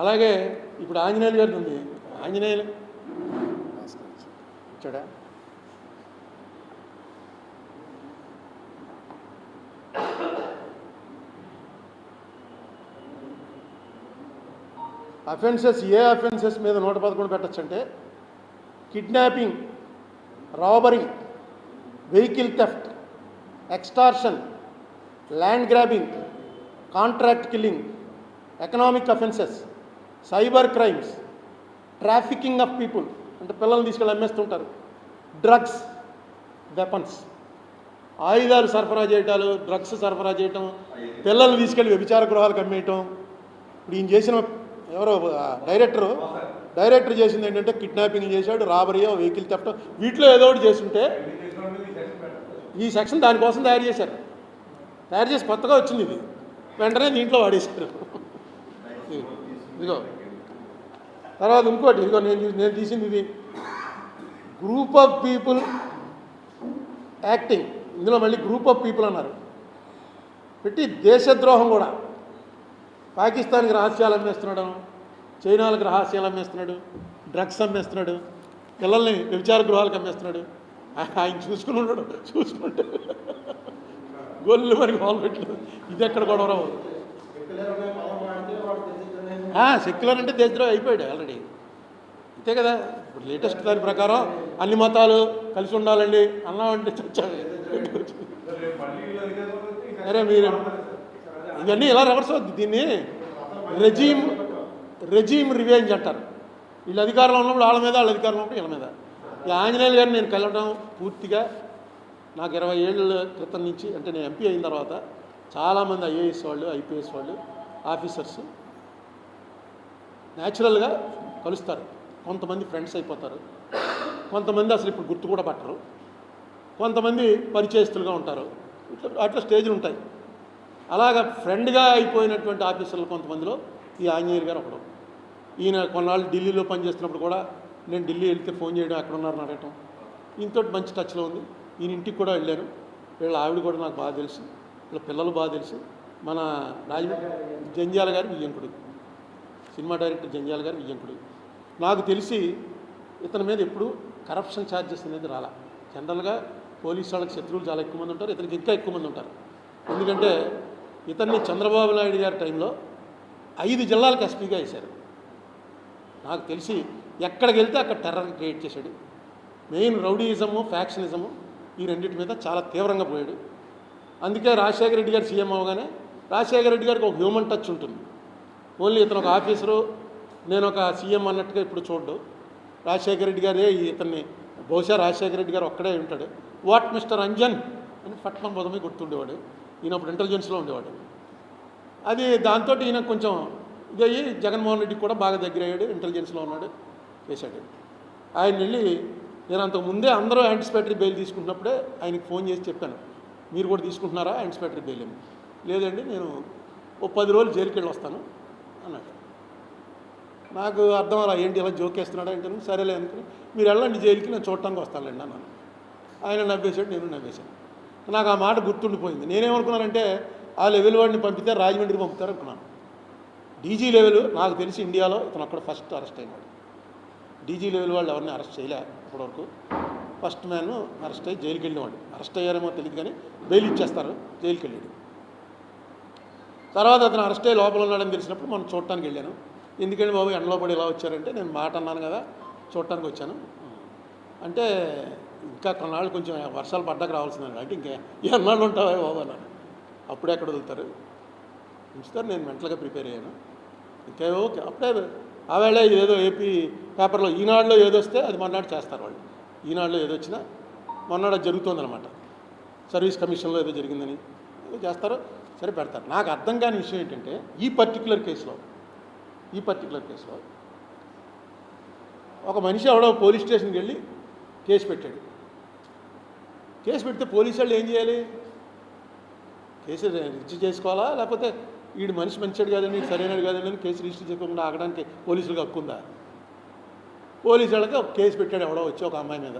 అలాగే ఇప్పుడు ఆంజనేయులు గారిది ఉంది. ఆంజనేయులు. చూడా. అఫెన్సెస్ ఏ అఫెన్సెస్ మీద నూట పదకొండు పెట్టచ్చంటే kidnapping robbery vehicle theft extortion land grabbing contract killing economic offences cyber crimes trafficking of people అంటే పిల్లల్ని తీసుకెళ్ళి అమ్మేస్తుంటారు. Drugs weapons. ఆయుధాలు సరఫరా చేయటాలు డ్రగ్స్ సరఫరా చేయటం పిల్లల్ని తీసుకెళ్ళి వ్యభిచార గృహాలకు అమ్మేయటం. ఇప్పుడు ఈయన చేసిన ఎవరో డైరెక్టరు డైరెక్టర్ చేసింది ఏంటంటే కిడ్నాపింగ్ చేశాడు రాబరీ వెహికల్ తెప్పటం వీటిలో ఏదో ఒకటి చేస్తుంటే ఈ సెక్షన్ దానికోసం తయారు చేశారు. తయారు చేసి కొత్తగా వచ్చింది ఇది. వెంటనే దీంట్లో వాడేశారు. ఇదిగో. తర్వాత ఇంకోటి ఇదిగో నేను నేను తీసింది ఇది. గ్రూప్ ఆఫ్ పీపుల్ యాక్టింగ్ ఇందులో మళ్ళీ గ్రూప్ ఆఫ్ పీపుల్ అన్నారు. పెట్టి దేశద్రోహం కూడా. పాకిస్తాన్కి రహస్యాలు అమ్మేస్తున్నాడు. చైనాలకు రహస్యాలు అమ్మేస్తున్నాడు. డ్రగ్స్ అమ్మేస్తున్నాడు. పిల్లల్ని వ్యభిచార గృహాలకు అమ్మేస్తున్నాడు. ఆయన చూసుకుని ఉన్నాడు. చూసుకుంటే గొల్లు మరి మొదలుపెట్టలేదు. ఇది ఎక్కడ గొడవ రావు సెక్యులర్ అంటే దేశద్రోహి అయిపోయాడు ఆల్రెడీ. అంతే కదా? ఇప్పుడు లేటెస్ట్ దాని ప్రకారం అన్ని మతాలు కలిసి ఉండాలండి అన్నామంటే చచ్చాడు అరే మీరు ఇవన్నీ ఎలా రివర్స్ అవుద్ది దీన్ని? రెజీమ్ రెజీమ్ రివేంజ్ అంటారు. వీళ్ళు అధికారంలో ఉన్నప్పుడు వాళ్ళ మీద వాళ్ళ అధికారంలో ఉన్నప్పుడు వీళ్ళ మీద. ఈ ఆంజనేయులు గారిని నేను కలవడం పూర్తిగా నాకు ఇరవై ఏళ్ళ క్రితం నుంచి అంటే నేను ఎంపీ అయిన తర్వాత చాలామంది ఐఏఎస్ వాళ్ళు ఐపీఎస్ వాళ్ళు ఆఫీసర్స్ న్యాచురల్గా కలుస్తారు. కొంతమంది ఫ్రెండ్స్ అయిపోతారు. కొంతమంది అసలు ఇప్పుడు గుర్తు కూడా పట్టరు. కొంతమంది పరిచయస్తులుగా ఉంటారు. ఇట్లా అట్లా స్టేజ్లు ఉంటాయి. అలాగ ఫ్రెండ్గా అయిపోయినటువంటి ఆఫీసర్లు కొంతమందిలో ఈ ఆంజనేయులు గారు ఒకడు. ఈయన కొన్నాళ్ళు ఢిల్లీలో పనిచేస్తున్నప్పుడు కూడా నేను ఢిల్లీ వెళ్తే ఫోన్ చేయడం ఎక్కడ ఉన్నారని అడగటం. ఈయనతో మంచి టచ్లో ఉంది. ఈయన ఇంటికి కూడా వెళ్ళాను వీళ్ళ ఆవిడ కూడా నాకు బాగా తెలుసు. వీళ్ళ పిల్లలు బాగా తెలుసు. మన రాజ జంజాల గారి వియ్యంకుడు. సినిమా డైరెక్టర్ జంజాల గారు వియ్యంకుడు నాకు తెలిసి ఇతని మీద ఎప్పుడు కరప్షన్ ఛార్జెస్ అనేది రాలా. జనరల్గా పోలీసు వాళ్ళకి శత్రువులు చాలా ఎక్కువ మంది ఉంటారు ఇతనికి ఇంకా ఎక్కువ మంది ఉంటారు. ఎందుకంటే ఇతన్ని చంద్రబాబు నాయుడు గారి టైంలో ఐదు జిల్లాలకు ఎస్పీగా వేశారు. నాకు తెలిసి ఎక్కడికి వెళ్తే అక్కడ టెర్రర్ క్రియేట్ చేశాడు. మెయిన్ రౌడీయిజము ఫ్యాక్షనిజము ఈ రెండింటి మీద చాలా తీవ్రంగా పోయాడు. అందుకే రాజశేఖర రెడ్డి గారు సీఎం అవగానే రాజశేఖర రెడ్డి గారికి ఒక హ్యూమన్ టచ్ ఉంటుంది. ఓన్లీ ఇతను ఒక ఆఫీసరు నేను ఒక సీఎం అన్నట్టుగా ఇప్పుడు చూడ్డు. రాజశేఖర రెడ్డి గారే ఈ ఇతన్ని బహుశా రాజశేఖర రెడ్డి గారు ఒక్కడే ఉంటాడు. వాట్ మిస్టర్ అంజన్ అని పట్నం బొదమే గుర్తుండేవాడు. ఈయన అప్పుడు ఇంటెలిజెన్స్లో ఉండేవాడు. అది దాంతో ఈయన కొంచెం ఇదయ్యి జగన్మోహన్ రెడ్డికి కూడా బాగా దగ్గర అయ్యాడు ఇంటెలిజెన్స్లో ఉన్నాడు చేశాడు. ఆయన వెళ్ళి నేను అంతకు ముందే అందరూ యాంటిసిపేటరీ బెయిల్ తీసుకుంటున్నప్పుడే ఆయనకి ఫోన్ చేసి చెప్పాను. మీరు కూడా తీసుకుంటున్నారా యాంటిసిపేటరీ బెయిల్ అని. లేదండి నేను ఓ పది రోజులు జైలుకి వెళ్ళి వస్తాను. అన్నాడు నాకు అర్థం అలా ఏంటి ఇలా జోకేస్తున్నాడా ఏంటి సరేలే అనుకుని మీరు వెళ్ళండి జైలుకి నేను చూడటానికి వస్తానులేండి అన్నాను. ఆయన నవ్వేశాడు నేను నవ్వేశాను. నాకు ఆ మాట గుర్తుండిపోయింది. నేనేమనుకున్నానంటే ఆ లెవెల్ వాడిని పంపితే రాజమండ్రికి పంపుతారు అనుకున్నాను డీజీ లెవెల్ నాకు తెలిసి ఇండియాలో ఇతను అక్కడ ఫస్ట్ అరెస్ట్ అయినాడు. డీజీ లెవెల్ వాళ్ళు ఎవరిని అరెస్ట్ చేయలే ఇప్పటివరకు. ఫస్ట్ మ్యాన్ అరెస్ట్ అయ్యి జైలుకి వెళ్ళినవాడు అరెస్ట్ అయ్యారేమో తెలియదు కానీ బెయిల్ ఇచ్చేస్తారు జైలుకి వెళ్ళాడు తర్వాత అతను అరెస్టే లోపల ఉన్నాడని తెలిసినప్పుడు మనం చూడటానికి వెళ్ళాను. ఎందుకంటే బాబు ఎండలో పడి ఇలా వచ్చారంటే నేను మాట అన్నాను కదా చూడటానికి వచ్చాను. అంటే ఇంకా కొన్నాళ్ళు కొంచెం వర్షాలు పడ్డాక రావాల్సిందండి అంటే ఇంకా ఎన్నాళ్ళు ఉంటావా బాబు అన్నాడు. అప్పుడే ఎక్కడ వదులుతారు. ఉంచుతారు నేను మెంటల్గా ప్రిపేర్ అయ్యాను. ఇంకే ఓకే అప్పుడే ఆవేళ ఏదో ఏపీ పేపర్లో ఈనాడులో ఏదో వస్తే అది మొన్నటి చేస్తారు వాళ్ళు. ఈనాడులో ఏదో వచ్చినా మొన్నటి అది జరుగుతుందన్నమాట. సర్వీస్ కమిషన్లో ఏదో జరిగిందని ఏదో చేస్తారు. సరే పెడతారు నాకు అర్థం కాని విషయం ఏంటంటే ఈ పర్టికులర్ కేసులో ఈ పర్టికులర్ కేసులో ఒక మనిషి ఎవడో పోలీస్ స్టేషన్కి వెళ్ళి కేసు పెట్టాడు. కేసు పెడితే పోలీసు వాళ్ళు ఏం చేయాలి? కేసు రిజిస్టర్ చేసుకోవాలా? లేకపోతే వీడు మనిషి మంచివాడు కాదండి సరైనడు కాదండి అని కేసు రిజిస్టర్ చేసుకోకుండా ఆగడానికి పోలీసులకు హక్కుందా పోలీసు వాళ్ళకి ఒక కేసు పెట్టాడు ఎవడో వచ్చి ఒక అమ్మాయి మీద.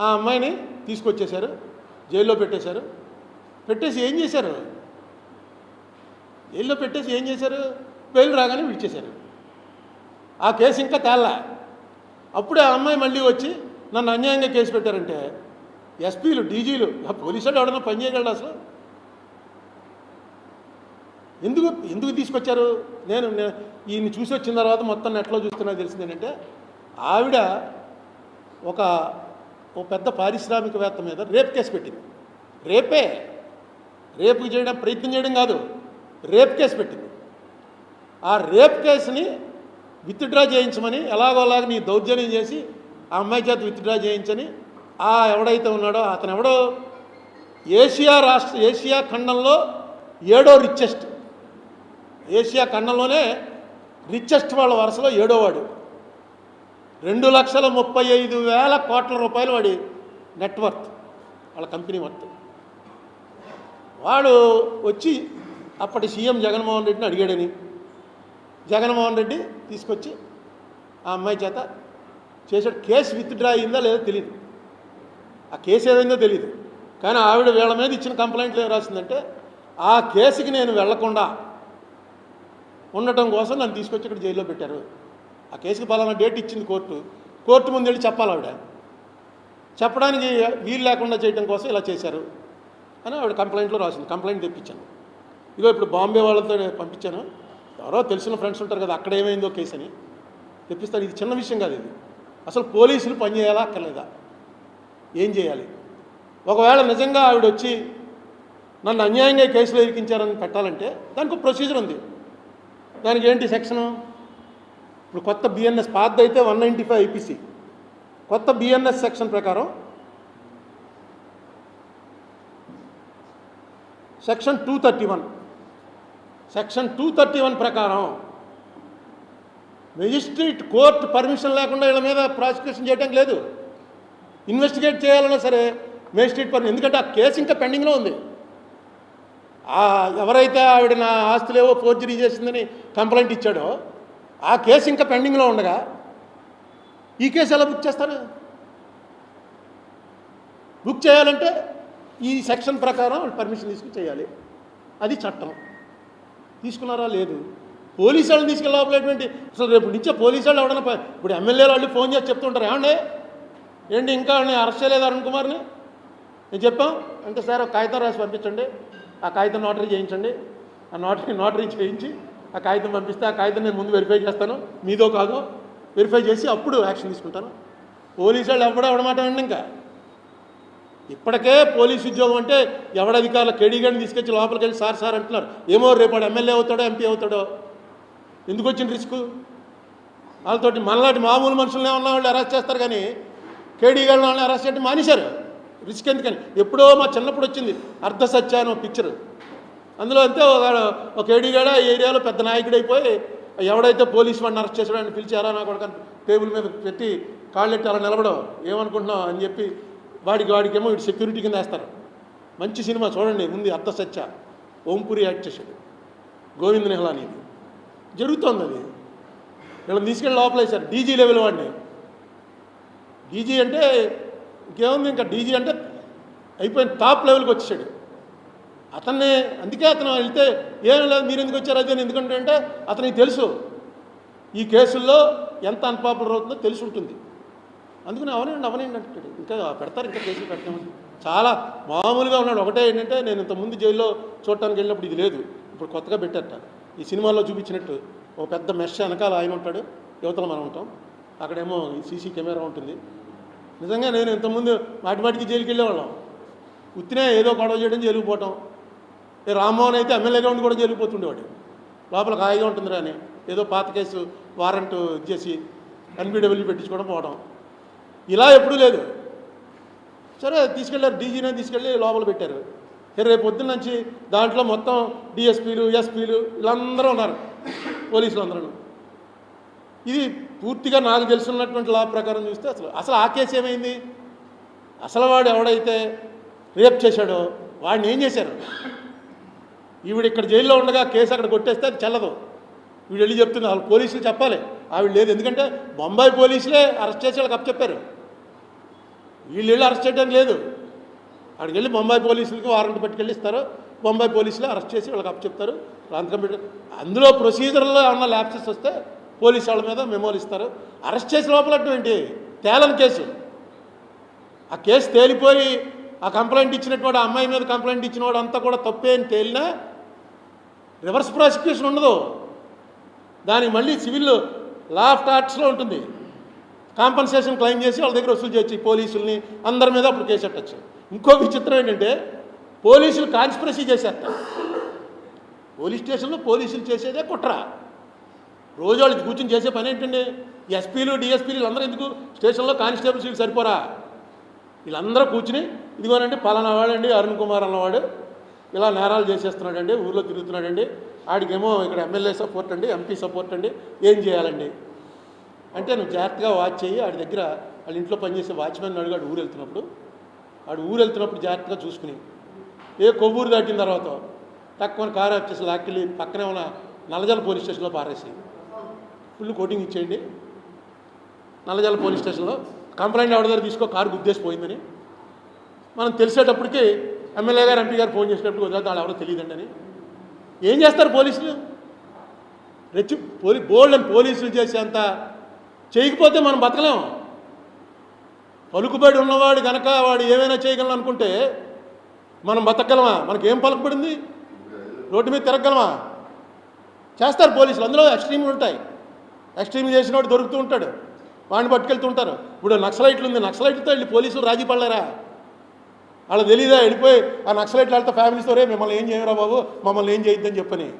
ఆ అమ్మాయిని తీసుకొచ్చేశారు జైల్లో పెట్టేశారు. పెట్టేసి ఏం చేశారు? జైల్లో పెట్టేసి ఏం చేశారు? బెయిల్ రాగానే విడిచేశారు. ఆ కేసు ఇంకా తేలా. అప్పుడే ఆ అమ్మాయి మళ్ళీ వచ్చి నన్ను అన్యాయంగా కేసు పెట్టారంటే ఎస్పీలు డీజీలు ఆ పోలీసు వాళ్ళు ఎవడన్నా పని చేయగలడు అసలు? ఎందుకు ఎందుకు తీసుకొచ్చారు? నేను నేను ఈయన్ని చూసి వచ్చిన తర్వాత మొత్తం నెట్లో చూస్తున్నా తెలిసింది ఏంటంటే ఆవిడ ఒక ఓ పెద్ద పారిశ్రామికవేత్త మీద రేప్ కేసు పెట్టింది. రేపే. రేపు చేయడం ప్రయత్నం చేయడం కాదు. రేప్ కేసు పెట్టింది. ఆ రేప్ కేసుని విత్డ్రా చేయించమని ఎలాగోలాగ నీ దౌర్జన్యం చేసి ఆ అమ్మాయి చేత విత్డ్రా చేయించని ఆ ఎవడైతే ఉన్నాడో అతను ఎవడో? ఏషియా రాష్ట్ర ఏషియా ఖండంలో ఏడో రిచెస్ట్ ఏషియా ఖండంలోనే రిచెస్ట్ వాళ్ళ వరుసలో ఏడో వాడు. రెండు లక్షల ముప్పై ఐదు వేల కోట్ల రూపాయలు వాడి నెట్వర్త్ వాళ్ళ కంపెనీ మొత్తం. వాడు వచ్చి అప్పటి సీఎం జగన్మోహన్ రెడ్డిని అడిగాడని. జగన్మోహన్ రెడ్డి తీసుకొచ్చి ఆ అమ్మాయి చేత చేసాడు కేసు విత్డ్రా అయిందా లేదో తెలియదు ఆ కేసు ఏదైందో తెలియదు కానీ ఆవిడ వీళ్ళ మీద ఇచ్చిన కంప్లైంట్లు ఏం రాసిందంటే ఆ కేసుకి నేను వెళ్ళకుండా ఉండటం కోసం నన్ను తీసుకొచ్చి ఇక్కడ జైల్లో పెట్టారు. ఆ కేసుకి పలానా డేట్ ఇచ్చింది కోర్టు. కోర్టు ముందు వెళ్ళి చెప్పాలి ఆవిడ. చెప్పడానికి వీలు లేకుండా చేయడం కోసం ఇలా చేశారు. అని ఆవిడ కంప్లైంట్లో రాసింది. కంప్లైంట్ తెప్పించాను. ఇదిగో ఇప్పుడు బాంబే వాళ్ళతో పంపించాను. ఎవరో తెలిసిన ఫ్రెండ్స్ ఉంటారు కదా అక్కడ ఏమైందో కేసు అని. తెప్పిస్తాను ఇది చిన్న విషయం కాదు ఇది. అసలు పోలీసులు పనిచేయాలా అక్కర్లేదా? ఏం చేయాలి? ఒకవేళ నిజంగా ఆవిడ వచ్చి నన్ను అన్యాయంగా కేసులో ఇరికించారని పెట్టాలంటే దానికి ఒక ప్రొసీజర్ ఉంది. దానికి ఏంటి సెక్షను? ఇప్పుడు కొత్త బిఎన్ఎస్ పాత అయితే వన్ నైంటీ ఫైవ్ ఐపీసీ కొత్త బిఎన్ఎస్ సెక్షన్ ప్రకారం section two thirty one section two thirty one ప్రకారం మెజిస్ట్రేట్ కోర్టు పర్మిషన్ లేకుండా వీళ్ళ మీద ప్రాసిక్యూషన్ చేయడానికి లేదు. ఇన్వెస్టిగేట్ చేయాలన్నా సరే మేజిస్ట్రేట్ పర్మిషన్ ఎందుకంటే ఆ కేసు ఇంకా పెండింగ్లో ఉంది. ఎవరైతే ఆవిడ నా ఆస్తులేవో ఫోర్జరీ చేసిందని కంప్లైంట్ ఇచ్చాడో ఆ కేసు ఇంకా పెండింగ్లో ఉండగా ఈ కేసు ఎలా బుక్ చేస్తాను బుక్ చేయాలంటే ఈ సెక్షన్ ప్రకారం వాళ్ళు పర్మిషన్ తీసుకుని చేయాలి. అది చట్టం. తీసుకున్నారా? లేదు. పోలీసు వాళ్ళని తీసుకెళ్ళి అసలు రేపు నుంచే పోలీసు వాళ్ళు ఎవడన్నా ఇప్పుడు ఎమ్మెల్యే వాళ్ళు ఫోన్ చేసి చెప్తుంటారు? ఏమండి? ఏంటి ఇంకా నేను అరెస్ట్ చేయలేదు అరుణ్ కుమార్ని? నేను చెప్పాం. అంటే సార్ ఒక కాగితం రాసి పంపించండి. ఆ కాగితం నోటరీ చేయించండి. ఆ నోటరీ నోటరీ చేయించి ఆ కాగితం పంపిస్తే ఆ కాగితం నేను ముందు వెరిఫై చేస్తాను. మీదో కాదో వెరిఫై చేసి అప్పుడు యాక్షన్ తీసుకుంటాను. పోలీసు వాళ్ళు ఎవడో ఎవడమాట అండి ఇంకా? ఇప్పటికే పోలీస్ ఉద్యోగం అంటే ఎవడధికారులు కేడీగాడిని తీసుకొచ్చి లోపలికి వెళ్ళి సార్ సార్ అంటున్నారు. ఏమో రేపాడు ఎమ్మెల్యే అవుతాడో ఎంపీ అవుతాడో. ఎందుకు వచ్చిన రిస్క్? వాళ్ళతోటి మనలాంటి మామూలు మనుషులనే ఉన్న వాళ్ళు అరెస్ట్ చేస్తారు కానీ కేడీగాళ్ళ వాళ్ళని అరెస్ట్ చేయడం మానేశారు. రిస్క్ ఎందుకని? ఎప్పుడో మా చిన్నప్పుడు వచ్చింది అర్ధ సత్య అని ఒక పిక్చర్. అందులో అంతే ఒక ఒక కేడీగాడ ఏరియాలో పెద్ద నాయకుడు అయిపోయి ఎవడైతే పోలీస్ వాడిని అరెస్ట్ చేసాడో పిలిచారా నా కొడుకు టేబుల్ మీద పెట్టి కాళ్ళెట్టి అలా నిలబడవు ఏమనుకుంటున్నావు అని చెప్పి వాడికి వాడికేమో ఇటు సెక్యూరిటీ కింద వేస్తారు. మంచి సినిమా చూడండి ముందు అర్ధ సత్య ఓంపురి యాక్ట్ చేశాడు. గోవింద్ నిహలాని జరుగుతోంది అది. వీళ్ళని తీసుకెళ్ళి లోపలేశారు డీజీ లెవెల్ వాడిని. డీజీ అంటే ఇంకేముంది ఇంకా డీజీ అంటే అయిపోయిన టాప్ లెవెల్కి వచ్చేసాడు. అతన్ని అందుకే అతను వెళ్తే ఏం లేదు మీరు ఎందుకు వచ్చారు అదే ఎందుకంటే అంటే అతనికి తెలుసు. ఈ కేసుల్లో ఎంత అన్పాపులర్ అవుతుందో తెలిసి ఉంటుంది. అందుకని అవనండి అవనండి అంటాడు. ఇంకా పెడతారు ఇంకా కేసులు పెట్టామని చాలా మామూలుగా ఉన్నాడు. ఒకటే ఏంటంటే నేను ఇంతకుముందు జైల్లో చూడటానికి వెళ్ళినప్పుడు ఇది లేదు. ఇప్పుడు కొత్తగా పెట్టారట ఈ సినిమాల్లో చూపించినట్టు ఒక పెద్ద మెష్ వెనకాల ఆయన ఉంటాడు యువతలు మనం ఉంటాం. అక్కడేమో సీసీ కెమెరా ఉంటుంది. నిజంగా నేను ఇంతకుముందు మాటి మాటికి జైలుకి వెళ్ళేవాళ్ళం. ఉత్తినే ఏదో గొడవ చేయడం జైలుకి పోవటం. ఏ రామ్మోహన్ అయితే ఎమ్మెల్యేగా ఉండి కూడా జైలుకి పోతుండేవాడు. లోపల హాయిగా ఉంటుందిరా అని. ఏదో పాత కేసు వారెంట్ ఇచ్చేసి ఎన్బిడబ్ల్యూ పెట్టించుకోవడం పోవడం ఇలా ఎప్పుడూ లేదు. సరే తీసుకెళ్ళారు డీజీనే తీసుకెళ్ళి లోపల పెట్టారు. రేపు పొద్దున్న నుంచి దాంట్లో మొత్తం డిఎస్పీలు ఎస్పీలు వీళ్ళందరూ ఉన్నారు. పోలీసులు అందరూ. ఇది పూర్తిగా నాకు తెలుసున్నటువంటి లా ప్రకారం చూస్తే అసలు అసలు ఆ కేసు ఏమైంది? అసలు వాడు ఎవడైతే రేప్ చేశాడో వాడిని ఏం చేశారు? ఈవిడ ఇక్కడ జైల్లో ఉండగా కేసు అక్కడ కొట్టేస్తే అది చెల్లదు. వీడు వెళ్ళి చెప్తుంది వాళ్ళు పోలీసులు చెప్పాలి. ఆవిడ లేదు ఎందుకంటే బొంబాయి పోలీసులే అరెస్ట్ చేసి వాళ్ళకి అప్పచెప్పారు. వీళ్ళు అరెస్ట్ చేయడం లేదు. అక్కడికి వెళ్ళి బొంబాయి పోలీసులకి వారెంట్ పట్టుకెళ్ళి ఇస్తారు బొంబాయి పోలీసులు అరెస్ట్ చేసి వాళ్ళకి అప్పచెప్తారు. రాంత కంప్యూటర్ అందులో ప్రొసీజర్లో ఏమన్నా ల్యాప్సెస్ వస్తే పోలీసు వాళ్ళ మీద మెమోలు ఇస్తారు. అరెస్ట్ చేసి లోపలటువంటి తేలని కేసు. ఆ కేసు తేలిపోయి ఆ కంప్లైంట్ ఇచ్చినటువంటి ఆ అమ్మాయి మీద కంప్లైంట్ ఇచ్చినవాడు అంతా కూడా తప్పే అని తేలినా రివర్స్ ప్రాసిక్యూషన్ ఉండదు. దానికి మళ్ళీ సివిల్ లా ఆఫ్ టాక్స్లో ఉంటుంది. కాంపన్సేషన్ క్లెయిమ్ చేసి వాళ్ళ దగ్గర వసూలు చేయొచ్చు పోలీసుల్ని. అందరి మీద అప్పుడు కేసు పెట్టచ్చు. ఇంకో విచిత్రం ఏంటంటే పోలీసులు కాన్స్పిరసీ చేసేస్తారు పోలీస్ స్టేషన్లో పోలీసులు చేసేదే కుట్ర. రోజు వాళ్ళకి కూర్చొని చేసే పని ఏంటండి? ఎస్పీలు డిఎస్పీలు అందరూ ఎందుకు? స్టేషన్లో కానిస్టేబుల్స్ వీళ్ళు సరిపోరా? వీళ్ళందరూ కూర్చుని ఇదిగోనండి పలానా వాడండి అరుణ్ కుమార్ అన్నవాడు ఇలా నేరాలు చేసేస్తున్నాడండి ఊర్లో తిరుగుతున్నాడండి ఆడికేమో ఇక్కడ ఎమ్మెల్యే సపోర్ట్ అండి ఎంపీ సపోర్ట్ అండి ఏం చేయాలండి? అంటే నువ్వు జాగ్రత్తగా వాచ్ చేయి ఆడి దగ్గర వాళ్ళ ఇంట్లో పనిచేసే వాచ్మెన్ అడిగాడు ఊరు వెళ్తున్నప్పుడు. ఆడు ఊరు వెళ్తున్నప్పుడు జాగ్రత్తగా చూసుకుని. ఏ కొవ్వూరు దాటిన తర్వాత తక్కువ కారు వచ్చేసి లాక్కెళ్ళి పక్కనే ఉన్న నల్లజల పోలీస్ స్టేషన్లో పారేసి ఫుల్ కోటింగ్ ఇచ్చేయండి. నల్లజల పోలీస్ స్టేషన్లో కంప్లైంట్ ఎవరి దగ్గర తీసుకో కారు గుద్దేసి పోయిందని. మనం తెలిసేటప్పటికి ఎమ్మెల్యే గారు ఎంపీ గారు ఫోన్ చేసినప్పుడు వదిలేదు వాళ్ళు ఎవరో తెలియదండి అని. ఏం చేస్తారు పోలీసులు? రెచ్చి పోలీ బోల్డ్ అని పోలీసులు చేసేంత చేయకపోతే మనం బతకలేము పలుకుబడి ఉన్నవాడు గనక వాడు ఏమైనా చేయగలను అనుకుంటే మనం బతకగలమా? మనకేం పలుకుబడింది? రోడ్డు మీద తిరగలమా చేస్తారు పోలీసులు. అందులో ఎక్స్ట్రీమ్లు ఉంటాయి. ఎక్స్ట్రీమ్ చేసిన వాడు దొరుకుతూ ఉంటాడు. వాడిని పట్టుకెళ్తూ ఉంటారు. ఇప్పుడు నక్సలైట్లు ఉంది. నక్సలైట్లతో వెళ్ళి పోలీసులు రాజీ పడలేరా? వాళ్ళ తెలియదా వెళ్ళిపోయి ఆ నక్సలైట్లు వాళ్ళతో ఫ్యామిలీస్తో రే మిమ్మల్ని ఏం చేయరా బాబు? మమ్మల్ని ఏం చేయొద్దని చెప్పని.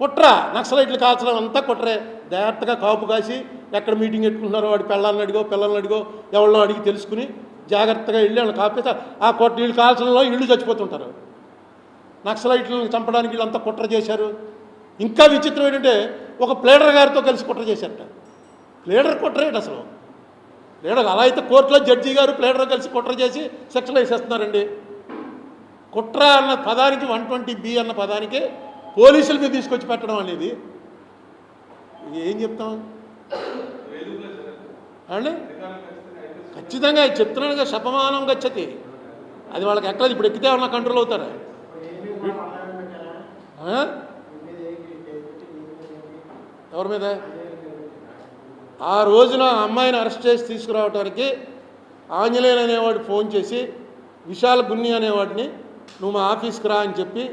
కుట్ర. నక్సలైట్లు కాల్చడం అంతా కుట్రే. జాగ్రత్తగా కాపు కాసి ఎక్కడ మీటింగ్ పెట్టుకుంటున్నారో వాడి పిల్లల్ని అడిగో పిల్లల్ని అడిగో ఎవరినో అడిగి తెలుసుకుని జాగ్రత్తగా వెళ్ళి వాళ్ళని కాపేస్తే ఆ కొట్ట వీళ్ళు కాల్చడంలో ఇళ్ళు చచ్చిపోతుంటారు. నక్సలైట్లను చంపడానికి వీళ్ళంతా కుట్ర చేశారు. ఇంకా విచిత్రం ఏంటంటే ఒక ప్లేడర్ గారితో కలిసి కుట్ర చేశారట. ప్లేడర్ కుట్ర ఏంటి అసలు? ప్లేడర్ అలా అయితే కోర్టులో జడ్జి గారు ప్లేడర్ కలిసి కుట్ర చేసి శిక్షలు వేసేస్తున్నారండి. కుట్ర అన్న పదానికి వన్ ట్వంటీ బి అన్న పదానికి పోలీసుల మీద తీసుకొచ్చి పెట్టడం అనేది ఏం చెప్తాం? అండి? ఖచ్చితంగా ఇది చెప్తున్నానుగా శపమానం గచ్చతి. అది వాళ్ళకి ఎక్కలేదు ఇప్పుడు ఎక్కితే వాళ్ళ కంట్రోల్ అవుతారా? ఎవరి మీద? ఆ రోజున అమ్మాయిని అరెస్ట్ చేసి తీసుకురావడానికి ఆంజనేయులు అనేవాడు ఫోన్ చేసి విశాల్ గున్ని అనేవాడిని నువ్వు మా ఆఫీస్కి రా అని చెప్పి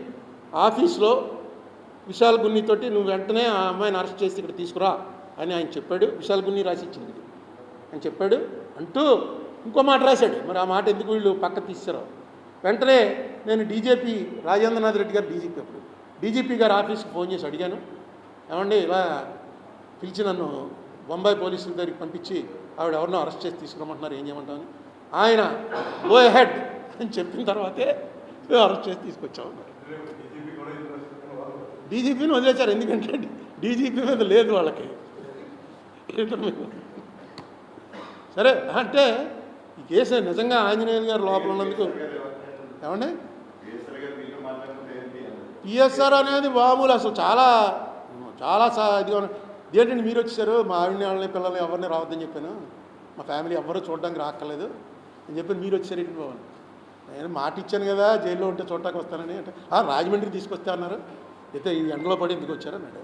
ఆఫీస్లో విశాల్ గున్నితోటి నువ్వు వెంటనే ఆ అమ్మాయిని అరెస్ట్ చేసి ఇక్కడ తీసుకురా అని ఆయన చెప్పాడు. విశాల్ గున్ని రాసి ఇచ్చింది అని చెప్పాడు అంటూ ఇంకో మాట రాశాడు. మరి ఆ మాట ఎందుకు వీళ్ళు పక్క తీశారో? వెంటనే నేను డీజీపీ రాజేంద్రనాథ్ రెడ్డి గారు డీజీపీ అప్పుడు. డీజీపీ గారు ఆఫీస్కి ఫోన్ చేసి అడిగాను. ఏమండి ఇలా పిలిచి నన్ను బొంబాయి పోలీసుల దగ్గరికి పంపించి ఆవిడ ఎవరినో అరెస్ట్ చేసి తీసుకురమ్మంటున్నారు ఏం చేయమంటామని ఆయన గో హెడ్ అని చెప్పిన తర్వాతే మేము అరెస్ట్ చేసి తీసుకొచ్చామన్నారు డీజీపీని వదిలేశారు ఎందుకంటే డీజీపీ మీద లేదు వాళ్ళకి. సరే అంటే ఈ కేసు నిజంగా ఆంజనేయులు గారు లోపల ఉన్నందుకు ఏమండి? పిఎస్ఆర్ అనేది బాబులు అసలు చాలా చాలా సా ఇదిగా ఏంటండి మీరు వచ్చారు మా ఆవిడని వాళ్ళని పిల్లల్ని ఎవరిని రావద్దని చెప్పాను. మా ఫ్యామిలీ ఎవరు చూడడానికి రాక్కర్లేదు. అని చెప్పి మీరు వచ్చారు ఏంటి బాబు? నేను మాట ఇచ్చాను కదా జైల్లో ఉంటే చూడటానికి వస్తానని. అంటే "ఆ, రాజమండ్రికి తీసుకొస్తా అన్నారు. అయితే ఈ ఎండలో పడి ఎందుకు వచ్చారు అన్నాడు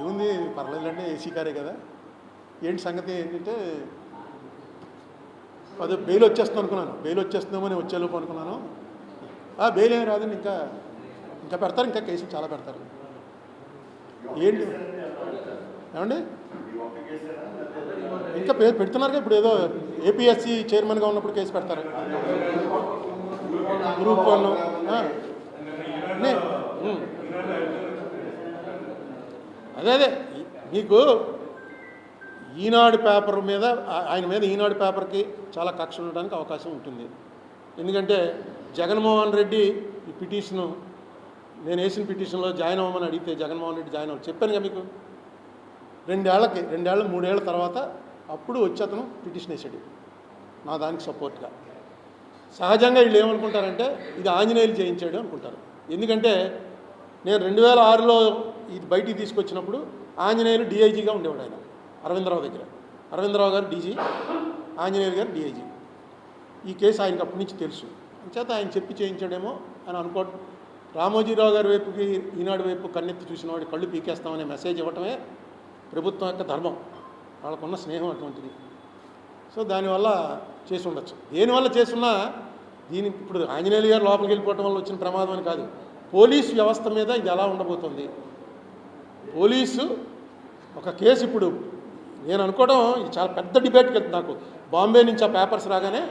ఏముంది పర్లేదులండి ఏసీ కారే కదా. ఏంటి సంగతి ఏంటంటే అదే బెయిల్ వచ్చేస్తుంది అనుకున్నాను. బెయిల్ వచ్చేస్తుందేమో నేను వచ్చేలోపు అనుకున్నాను. ఆ బెయిల్ ఏం రాదండి ఇంకా ఇంకా పెడతారు ఇంకా కేసులు చాలా పెడతారు. ఏంటి? ఏమండి? ఇంకా పేరు పెడుతున్నారు ఇప్పుడు ఏదో ఏపీఎస్సి చైర్మన్గా ఉన్నప్పుడు కేసు పెడతారు. గ్రూప్ వన్ నే- అదే అదే. మీకు ఈనాడు పేపర్ మీద ఆయన మీద ఈనాడు పేపర్కి చాలా కక్ష ఉండడానికి అవకాశం ఉంటుంది. ఎందుకంటే జగన్మోహన్ రెడ్డి ఈ పిటిషను నేను వేసిన పిటిషన్లో జాయిన్ అవ్వమని అడిగితే జగన్మోహన్ రెడ్డి జాయిన్ అవ్వ చెప్పాను కదా మీకు? రెండేళ్ళకి రెండేళ్ళు మూడేళ్ళ తర్వాత అప్పుడు వచ్చి అతను పిటిషన్ వేసాడు. నా దానికి సపోర్ట్గా. సహజంగా వీళ్ళు ఏమనుకుంటారంటే ఇది ఆంజనేయులు చేయించాడు అనుకుంటారు. ఎందుకంటే నేను రెండు వేల ఆరులో ఇది బయటికి తీసుకొచ్చినప్పుడు ఆంజనేయులు డిఐజీగా ఉండేవాడు ఆయన. అరవిందరావు దగ్గర. అరవిందరావు గారు డీజీ ఆంజనేయులు గారు డిఐజీ. ఈ కేసు ఆయనకి అప్పటి నుంచి తెలుసు. చేత ఆయన చెప్పి చేయించాడేమో అని అనుకో రామోజీరావు గారి వైపుకి ఈనాడు వైపు కన్నెత్తి చూసిన వాడి కళ్ళు పీకేస్తామనే మెసేజ్ ఇవ్వటమే ప్రభుత్వం యొక్క ధర్మం. వాళ్ళకున్న స్నేహం అటువంటిది. సో దానివల్ల చేసి ఉండొచ్చు. దేనివల్ల చేసున్నా దీని ఇప్పుడు ఆంజనేయులు గారు లోపలికి వెళ్ళిపోవటం వల్ల వచ్చిన ప్రమాదం అని కాదు. పోలీస్ వ్యవస్థ మీద ఇది ఎలా ఉండబోతుంది? పోలీసు ఒక కేసు ఇప్పుడు నేను అనుకోవడం ఇది చాలా పెద్ద డిబేట్కి వెళ్తుంది నాకు. బాంబే నుంచి ఆ పేపర్స్ రాగానే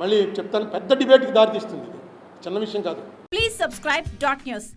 మళ్ళీ చెప్తాను పెద్ద డిబేట్కి దారితీస్తుంది ఇది. చిన్న విషయం కాదు. Please subscribe dot news